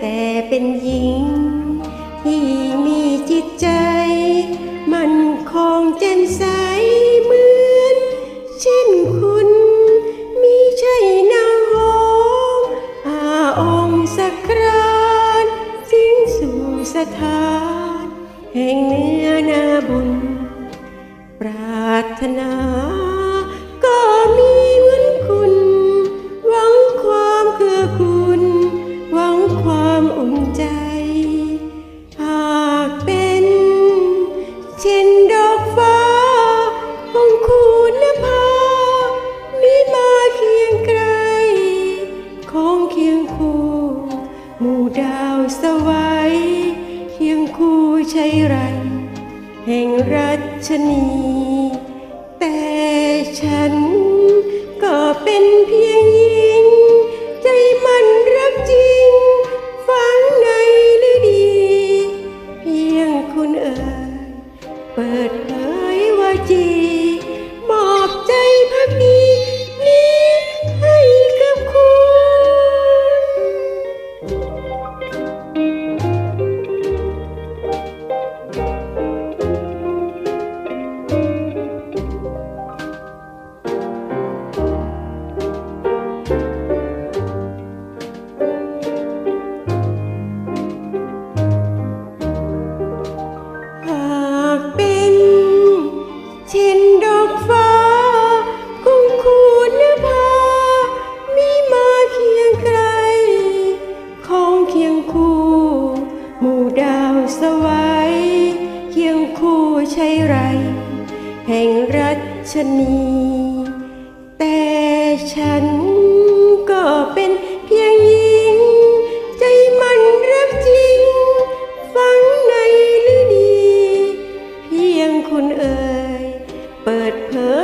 แต่เป็นหญิง ที่มีจิตใจ มันคงแจ่มใสเหมือน เช่นคุณมิใช่นางหงอาองค์สกรานสิ้งสู่สถาน แห่งเนื้อนาบุญ ปรารถนา ดาวสวัยเคียงคู่ใช่ไร แห่งรัชนี แต่ฉัน งเคียงคู่ หมู่ดาวสวัยเคียงคู่ใช่ไร แห่งรัชนี แต่ฉันก็เป็นเพียงหญิง ใจมันรักจริงฝังในหรือดี เพียงคุณเอ่ยเปิดเผย